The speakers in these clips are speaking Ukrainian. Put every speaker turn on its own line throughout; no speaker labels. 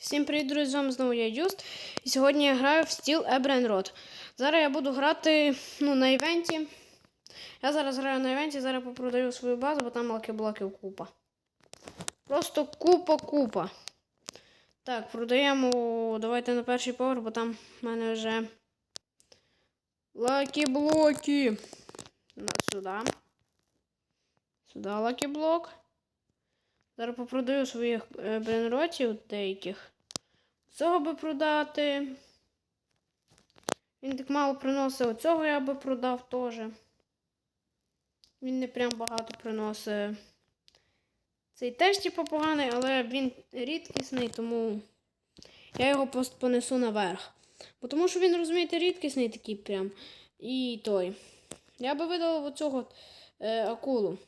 Всім привіт, друзі! З вами знову я Юст. І сьогодні я граю в Steel Ebren Road. Зараз я буду грати ну, на івенті. Я зараз граю на івенті, зараз попродаю свою базу, бо там лаки-блоків купа. Просто купа-купа. Так, продаємо. Давайте на перший поверх, бо там в мене вже лакі-блоки. Сюди. Сюди лакі-блок. Зараз попродаю своїх е, бренротів деяких. Цього би продати. Він так мало приносить. Оцього я би продав теж. Він не прям багато приносить. Цей теж типу поганий, але він рідкісний, тому я його просто понесу наверх. Бо тому що він, розумієте, рідкісний такий прям. І той. Я би видалив оцього е, акулу.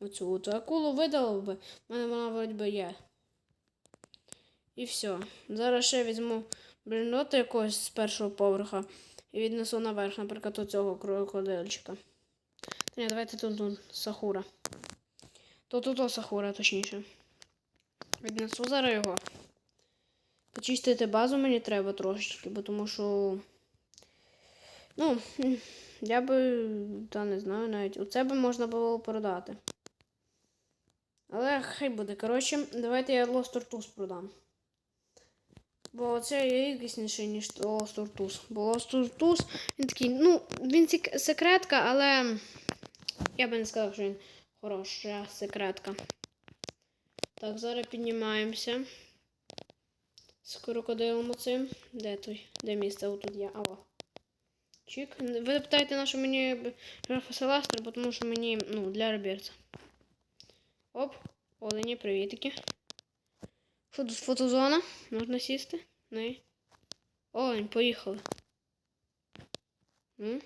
Оцю от акулу видалив би. У мене вона вроді би є. І все. Зараз ще візьму бренdoта якогось з першого поверха і віднесу наверх, наприклад, оцього крокодильчика. Та ні, давайте тут, тут сахура. То тут то сахура, точніше. Віднесу зараз його. Почистити базу мені треба трошечки, бо тому що. Ну, я би, та не знаю навіть. Оце би можна було продати. Але хай буде. Коротше, давайте я Lost Tortoise продам. Бо це є якісніший, ніж Lost Tortoise. Бо Lost Tortoise, він такий, ну, він сек- секретка, але я би не сказав, що він хороша секретка. Так, зараз піднімаємося. З крокодилом оцим. Де той? Де місце? Отут є. Ава. Чик. Ви питаєте, на що мені графа Селестра, бо тому що мені, ну, для ребірця. Оп, олені, привітики. Що фотозона? Можна сісти? Не. Олень, поїхали. М?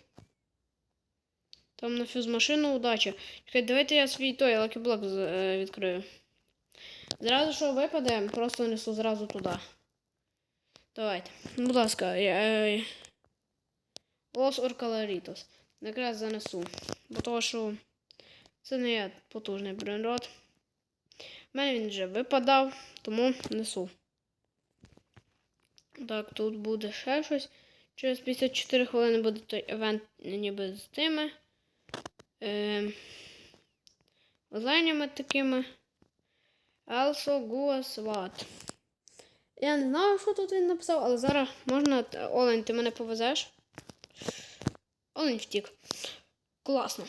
Там на фюз-машину удача. Чекай, давайте я свій той лакіблок е, відкрию. Зразу, що випаде, просто несу зразу туди. Давайте. Будь ласка, я. е, Лос Оркаларітос. Якраз занесу. Бо того, що це не є потужний бренрод. У мене він вже випадав, тому несу. Так, тут буде ще щось. Через 54 хвилини буде той евент ніби з тими. Е, оленями такими. Also Guas What. Я не знаю, що тут він написав, але зараз можна. Олень, ти мене повезеш? Олень втік. Класно.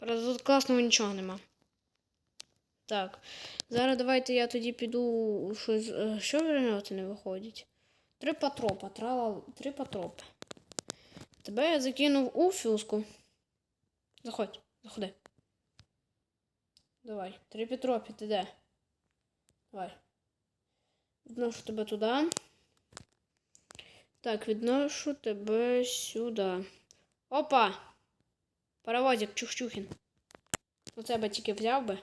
Правда, тут класного нічого нема. Так. Зараз давайте я тоді піду щось. е, Що вернути не виходить? Три патропа. Трала... Три патропи. Тебе я закинув у фюзку. Заходь, заходи. Давай. Три патропи, ти де? Давай. Відношу тебе туди. Так, відношу тебе сюди. Опа! Паровозик Чухчухін. Оце би тільки взяв би.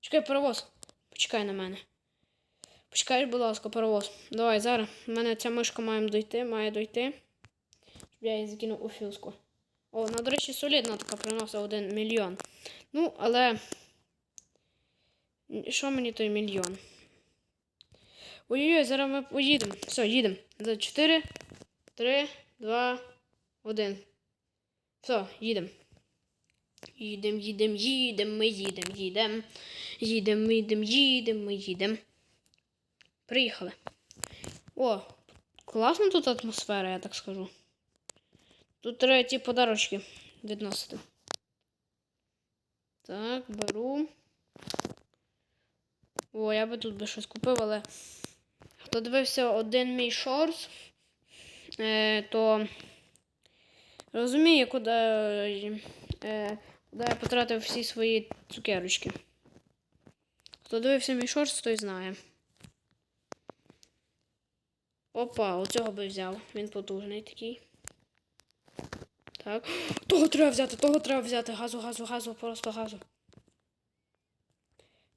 Чекай, паровоз. Почекай на мене. Почекай, будь ласка, паровоз. Давай, зараз. У мене ця мишка має дойти, має дойти. Щоб я її закинув у фюзку. О, вона, до речі, солідна така приносить один мільйон. Ну, але. Що мені той мільйон? Ой-ой-ой, зараз ми поїдемо. Все, їдемо. За 4, 3, 2, 1. Все, їдемо. Їдем, їдем, їдем, ми їдем, їдем. Їдем, їдем, їдем, ми їдем. Приїхали. О, класна тут атмосфера, я так скажу. Тут треба ті подарочки відносити. Так, беру. О, я би тут би щось купив, але хто дивився один мій шорс, е, то розуміє, куди, е, куди я потратив всі свої цукерочки. Хто дивився мій шорс, той знає. Опа, оцього би взяв. Він потужний такий. Так. Того треба взяти, того треба взяти. Газу, газу, газу, просто газу.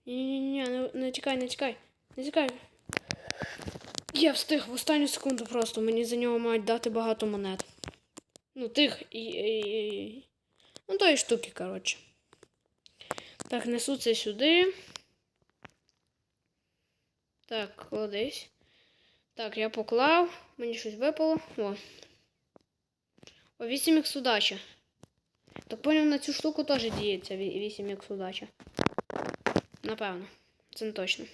Ні-ні-ні, не, не тікай, не тікай. Не тікай. Я встиг в останню секунду просто. Мені за нього мають дати багато монет. Ну, тих і. і, і... Ну, тої штуки, коротше. Так, несу це сюди. Так, кладись. Так, я поклав. Мені щось випало. О. О, 8 х удача. Так поняв, на цю штуку теж діється 8 х удача. Напевно. Це не точно.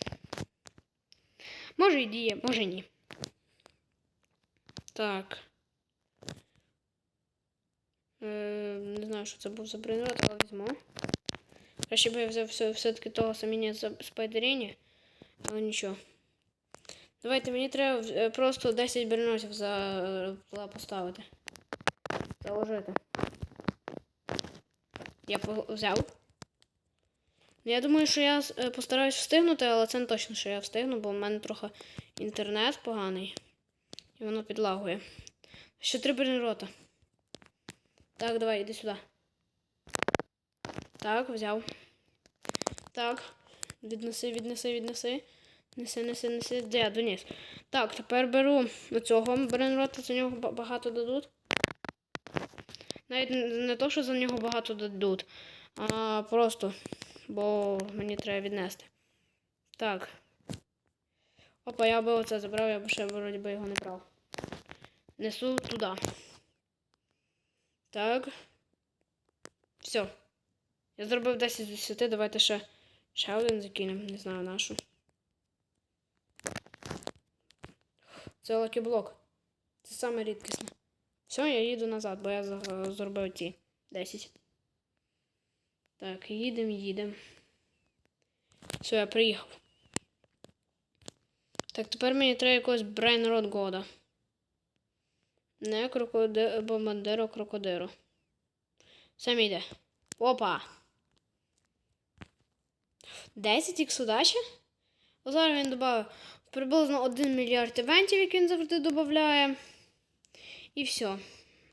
Може і діє, може ні. Так. Не знаю, що це був за брейнрот, але візьму. Краще б я взяв все, все-таки того саміння з спайдеріні, але нічого. Давайте, мені треба е, просто 10 брейнротів за, е, поставити. Заложити. Я взяв. Я думаю, що я е, постараюсь встигнути, але це не точно, що я встигну, бо в мене трохи інтернет поганий. І воно підлагує. Ще три брейнрота. Так, давай, іди сюди. Так, взяв. Так. Віднеси, віднеси, віднеси. Неси, неси, неси. Де я доніс? Так, тепер беру оцього брейнрота, за нього багато дадуть. Навіть не то, що за нього багато дадуть, а просто, бо мені треба віднести. Так. Опа, я би оце забрав, я б ще вроді би його не брав. Несу туди. Так. Все. Я зробив 10 з 10, давайте ще, ще один закинемо, не знаю нашу. Це лакіблок. Це саме рідкісне. Все, я їду назад, бо я зробив ті 10. Так, їдемо, їдемо. Все, я приїхав. Так, тепер мені треба якогось брейнрод года. Не крокоди... бомбандеро крокодиро. Сам йде. Опа! 10 ікс удачі? Зараз він додав приблизно 1 мільярд івентів, які він завжди додає. І все.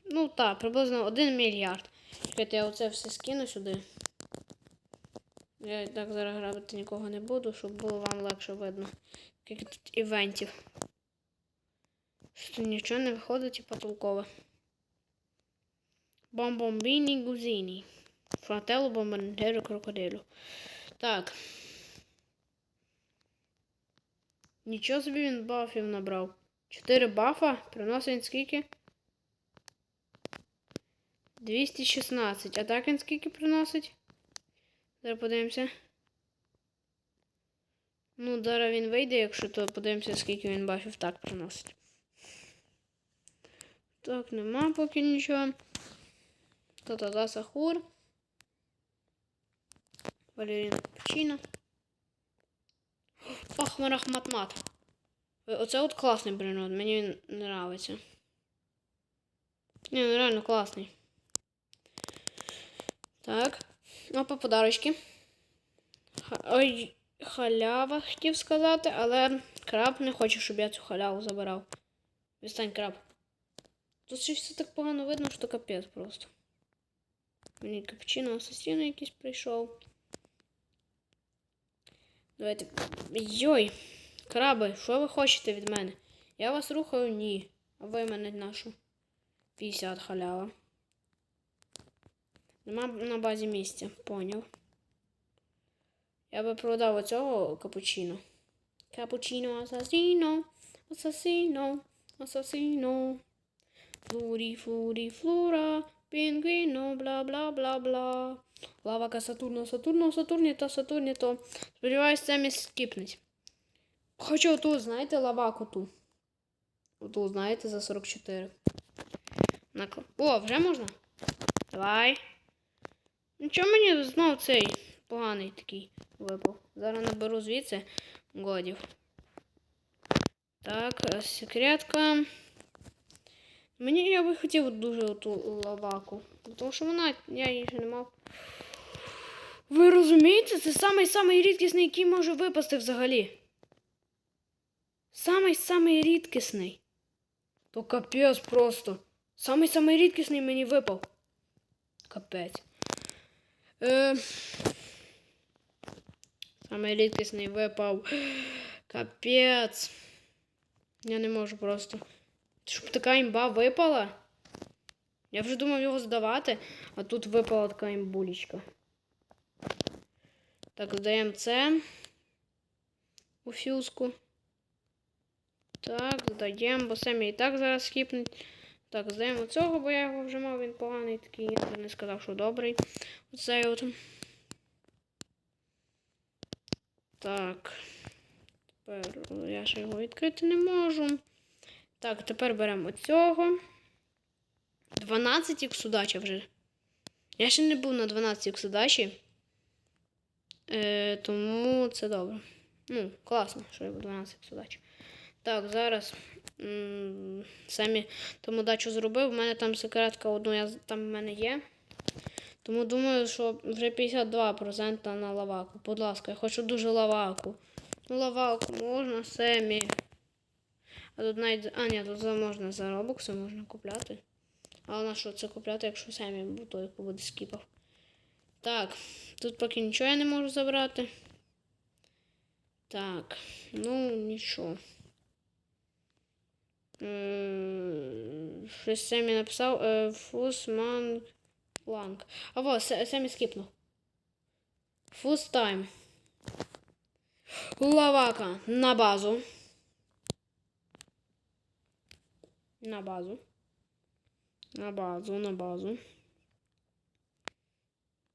Ну так, приблизно 1 мільярд. Чекайте, я оце все скину сюди. Я так зараз грабити нікого не буду, щоб було вам легше видно. Скільки тут івентів. Що нічого не виходить, типа толкове. Бомбомбіні гузіні. Фрателло бомбандеро крокодилю. Так. Нічого собі він бафів набрав. 4 бафа. Приносить він скільки? 216. А так він скільки приносить? Зараз подивимося. Ну, зараз він вийде, якщо то подивимося, скільки він бафів так приносить. Так, нема поки нічого. Та-та-та, Сахур. Валерін Пучино. Ахмар Ахматмат. Е, Оце от класний бренот, мені він нравиться. Ні, ну реально класний. Так. Опа, подарочки. Ой, халява хотів сказати, але краб не хоче, щоб я цю халяву забирав. Відстань краб. Тут щось все так погано видно, що капець просто. Мені капучино асасіно якийсь прийшов. Давайте. Йой! Краби, що ви хочете від мене? Я вас рухаю? Ні. А ви мене нашу. 50 халява. Нема на базі місця, поняв. Я би продав оцього капучино. Капучино асасіно, асасіно, асасіно. Флурі, флурі, флура, пінгвіно, бла бла бла бла. Лавака Сатурно, Сатурно, Сатурні то. Сподіваюсь, це місь скіпнуть. Хочу оту, знаєте, лаваку ту. Оту, знаєте, за 44. Накл... О, вже можна? Давай. Ну чого мені знову цей поганий такий випав? Зараз наберу звідси годів. Так, секретка. Мені я би хотів дуже оту лаваку. Тому що вона, я її ще не мав. Ви розумієте, це самий-самий рідкісний, який може випасти взагалі. Самий-самий рідкісний. То капець просто. Самий-самий рідкісний мені випав. Капець. Е... Самий рідкісний випав. Капець. Я не можу просто. Щоб така імба випала. Я вже думав його здавати, а тут випала така імбулечка. Так, здаємо це у фюзку. Так, здаємо, бо самі і так зараз скіпнуть. Так, здаємо цього, бо я його вже мав, він поганий такий, я не сказав, що добрий. Оцей от. Так. Тепер я ще його відкрити не можу. Так, тепер беремо цього. 12 ікс удача вже. Я ще не був на 12 ікс удачі. Е, тому це добре. Ну, класно, що я був 12 ікс удачі. Так, зараз самі тому дачу зробив. У мене там секретка одну я, там в мене є. Тому думаю, що вже 52% на лаваку. Будь ласка, я хочу дуже лаваку. Ну, лаваку можна семі. А тут навіть. А, ні, тут можна за робокси можна купляти. А на що це купляти, якщо самі бо той буде скіпав. Так, тут поки нічого я не можу забрати. Так, ну нічого. Щось Семі написав. е, Фусман Ланг. А во, Се- Семі. Фуст тайм. Лавака на базу. На базу. На базу, на базу.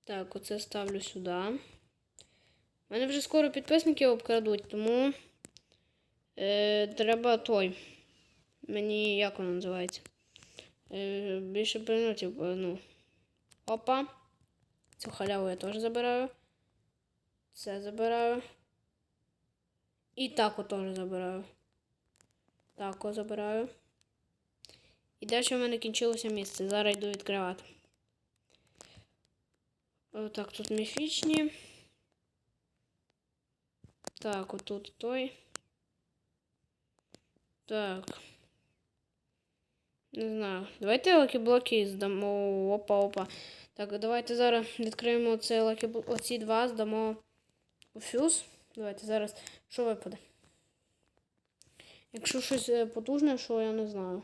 Так, оце ставлю сюди. У мене вже скоро підписники обкрадуть, тому е, треба той. Мені як воно називається? Е, більше предметів. е, Ну. Опа. Цю халяву я теж забираю. Це забираю. І тако теж забираю. Тако забираю. І далі в мене кінчилося місце. Зараз йду відкривати. Так, тут міфічні. Так, отут той. Так. Не знаю. Давайте лакі-блоки здамо. Опа, опа. Так, давайте зараз відкриємо оце лакі оці два, здамо фюз. Давайте зараз. Що випаде? Якщо щось е, потужне, що я не знаю.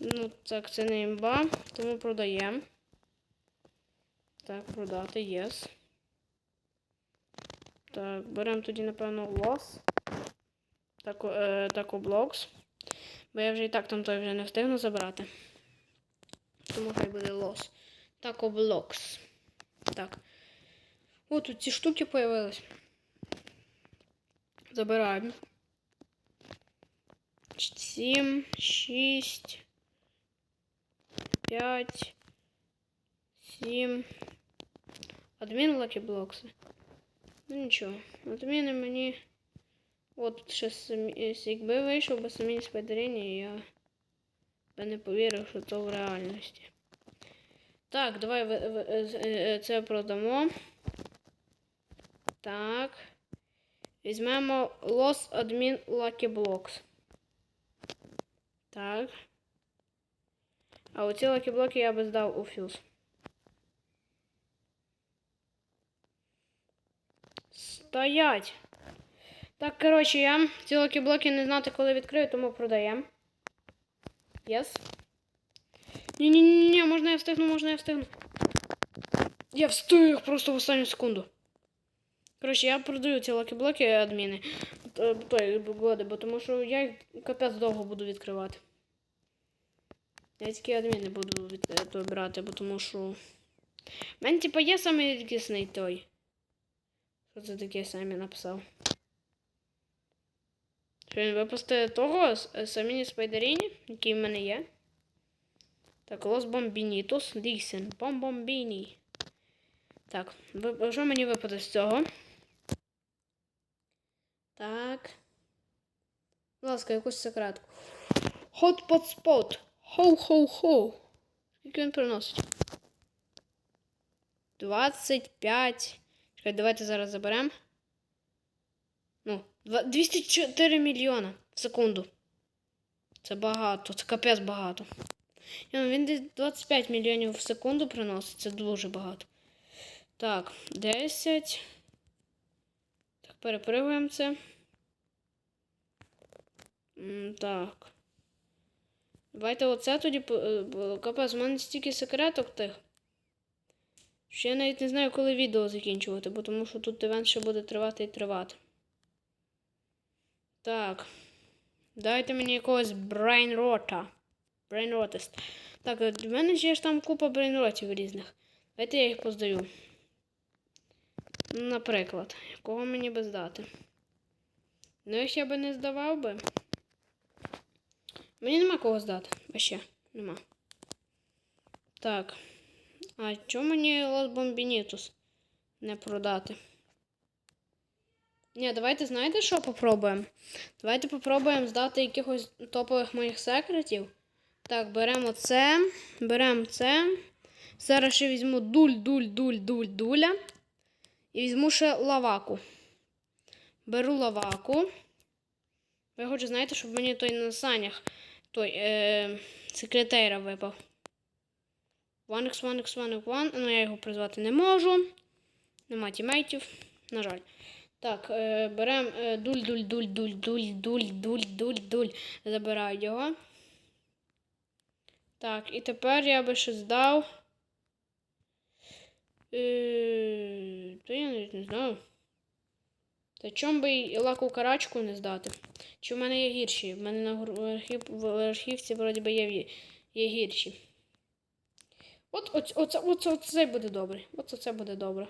Ну, так, це не імба, тому продаємо. Так, продати, єс. Так, беремо тоді, напевно, лос. Так, е, тако блокс. Бо я вже і так там той вже не встигну забрати. Тому хай буде лос. Тако блокс. Так. О, тут ці штуки появились. Забираємо. Сім, шість, п'ять, сім. Адмін лакі блокси. Ну нічого. Адміни мені. От тут ще самі... якби вийшов би самі спайдеріні, я би не повірив, що це в реальності. Так, давай ви- з- е, е, це продамо. Так. Візьмемо Lost Admin Lucky Blocks. Так. А оці Lucky блоки я би здав у фюз. Стоять! Так, коротше, я ці Lucky блоки не знати, коли відкрию, тому продаємо. Єс. Ні-ні-ні, можна я встигну, можна я встигну. Я встиг просто в останню секунду. Коротше, я продаю ці лакі-блоки адміни. Е, Той годи, бо тому що я їх капець довго буду відкривати. Я тільки адміни буду від, е, брати, бо тому що. У мене типа є самий рідкісний той. Що це таке самі написав? Що він випустив того с- самі спайдеріні, який в мене є. Так, Лос Бомбінітус. Лісен. Бомбомбіні. Так, що мені випаде з цього? Так. Будь ласка, якусь секретку. Hot pot spot. Хоу-хоу-хоу. Скільки він приносить? 25. Чекай, давайте зараз заберемо. Ну, 204 мільйона в секунду. Це багато, це капець багато. Ну, Він десь 25 мільйонів в секунду приносить, це дуже багато. Так, 10. Так, перепригуємо це. Так. Давайте оце тоді. е, Капець, у мене стільки секреток тих. Що я навіть не знаю, коли відео закінчувати, бо тому що тут івент ще буде тривати і тривати. Так. Дайте мені якогось брейнрота. Брейнротист. Так, от в мене ще ж там купа брейнротів різних. Давайте я їх поздаю. Наприклад, кого мені би здати? Ну, якщо я би не здавав би. Мені нема кого здати. Ще нема. Так. А чому мені Лос Бомбінітус не продати? Ні, давайте знаєте, що попробуємо? Давайте попробуємо здати якихось топових моїх секретів. Так, беремо це, беремо це. Зараз ще візьму дуль, і візьму ще лаваку. Беру лаваку. Ви хочу, знаєте, щоб мені той на санях той е, секретейра випав. One x one, x 1 x 1 Ну, я його призвати не можу. Нема тімейтів. На жаль. Так, е, беремо е, дуль-дуль-дуль-дуль-дуль-дуль-дуль-дуль-дуль. Забираю його. Так, і тепер я би ще здав. Е, я навіть не знаю. Та чом би й лаку карачку не здати? Чи в мене є гірші? В мене на архів, в архівці вроді би є, є гірші. От, от, оце, оце, оце буде добре. От Оце буде добре.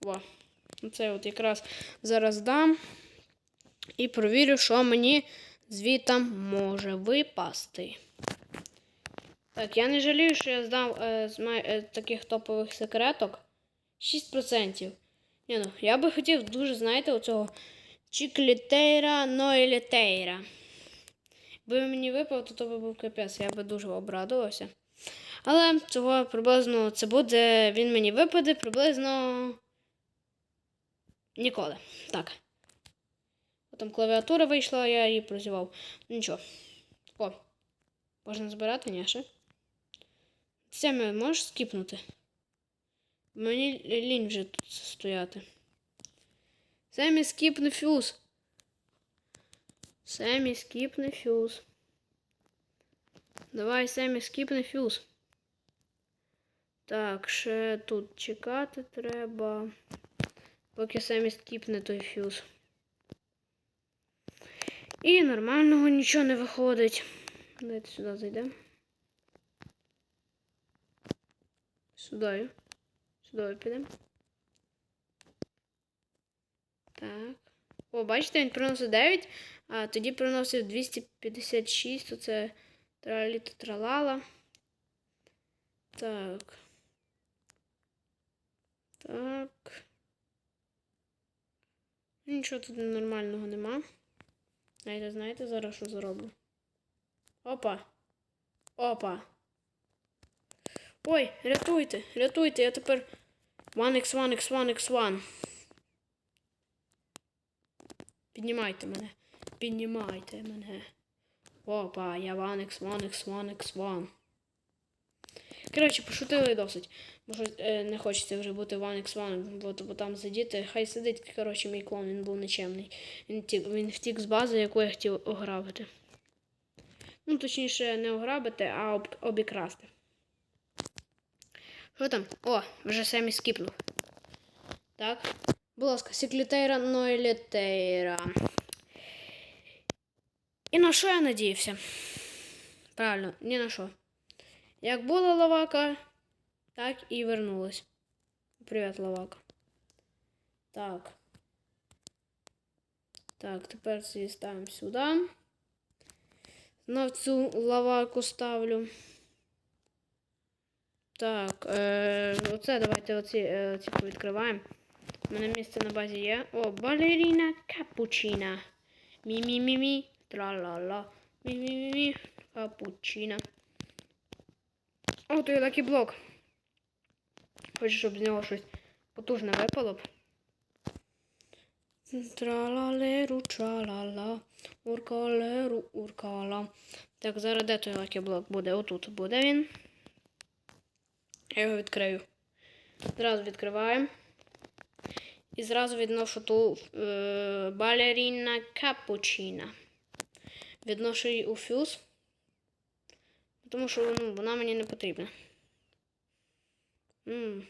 Во. Оце от якраз зараз дам. І провірю, що мені звітам може випасти. Так, я не жалію, що я здав е, з е, таких топових секреток 6%. Ні, ну, я би хотів дуже, знаєте, оцього Чіклітейра Нойлітейра. Якби мені випав, то то би був капець, я би дуже обрадувався. Але цього приблизно це буде, він мені випаде приблизно ніколи. Так. Потім клавіатура вийшла, я її прозівав. Нічого. О, можна збирати, ні, ще? Семі, можеш скіпнути? Мені лінь вже тут стояти. Семі скіпне фюз. Семі скіпне фюз. Давай, Семі, скіпне фюз. Так, ще тут чекати треба. Поки Семі скіпне той фюз. І нормального нічого не виходить. Давайте сюди зайдемо. Сюди. Сюди підемо. Так. О, бачите, він приносить 9, а тоді приносив 256, то це траліто тралала. Так. Так. Нічого тут нормального нема. Знаєте, знаєте, зараз що зроблю? Опа. Опа. Ой, рятуйте, рятуйте, я тепер 1x, 1x, 1x, 1. Піднімайте мене. Піднімайте мене. Опа, я 1x, 1x, 1x, 1. Коротше, пошутили досить. Може, е, не хочеться вже бути 1x, 1, бо, бо там сидіти. Хай сидить, коротше, мій клон, він був нечемний. Він, він втік з бази, яку я хотів ограбити. Ну, точніше, не ограбити, а об, обікрасти. Що там? О, вже самі скіпнув. Так. Будь ласка, секлітейра нойлітейра. І на що я надіявся? Правильно, ні на що. Як була лавака, так і вернулась. Привіт, лавака. Так. Так, тепер це ставимо сюди. Знов цю лаваку ставлю. Так, е, оце давайте оці, е, відкриваємо. У мене місце на базі є. О, балеріна капучина. Мі-мі-мі-мі. Тра-ла-ла. Мі-мі-мі-мі. Капучина. О, той лакі блок. Хочу, щоб з нього щось потужне випало б. Тралалеру, тралала, уркалеру, уркала. Так, зараз де той блок буде? Отут буде він. Я його відкрию. Зразу відкриваємо. І зразу відношу ту е, балеріна капучина. Відношу її у фюз. Тому що ну, вона мені не потрібна. М.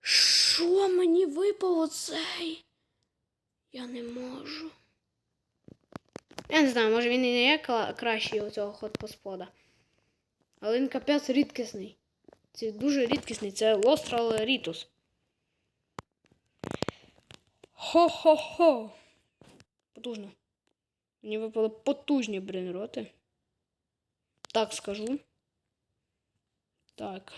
Що мені випав оцей? Я не можу. Я не знаю, може він і не є кращий у цього хот-господа. Але він капець рідкісний. Це дуже рідкісний. Це Лострал Рітус. Хо-хо-хо. Потужно. Мені випали потужні брейнроти. Так скажу. Так.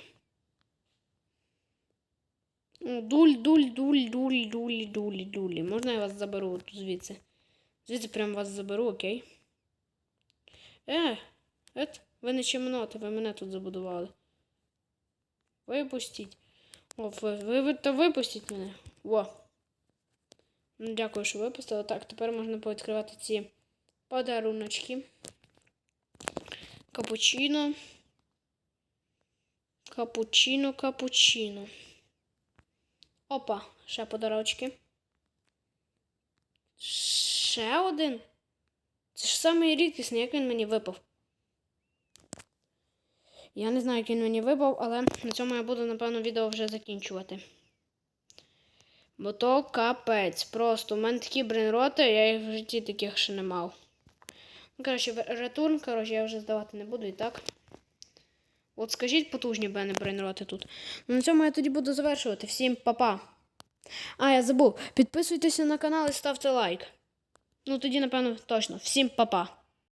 О, Дуль, дуль, дуль, дуль, дуль, дуль, дуль. Можна я вас заберу звідси? Звідси прям вас заберу, окей? Е, ет, ви не чемноти, ви мене тут забудували. Випустіть. О, ви, ви, ви то випустіть мене. Во. Ну, дякую, що випустили. Так, тепер можна повідкривати ці подаруночки. Капучино. Капучино, капучино. Опа, ще подарочки. Ще один. Це ж самий рідкісний, як він мені випав. Я не знаю, як він мені випав, але на цьому я буду, напевно, відео вже закінчувати. Бо то капець. Просто у мене такі брейнроти, я їх в житті таких ще не мав. Ну, коротше, ретурн, коротше, я вже здавати не буду і так. От скажіть потужні мене брейнроти тут. Ну, на цьому я тоді буду завершувати. Всім па-па. А, я забув. Підписуйтеся на канал і ставте лайк. Ну тоді, напевно, точно. Всім па-па.